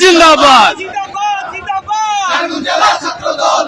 জিন্দাবাদ। জেলা ছাত্রদল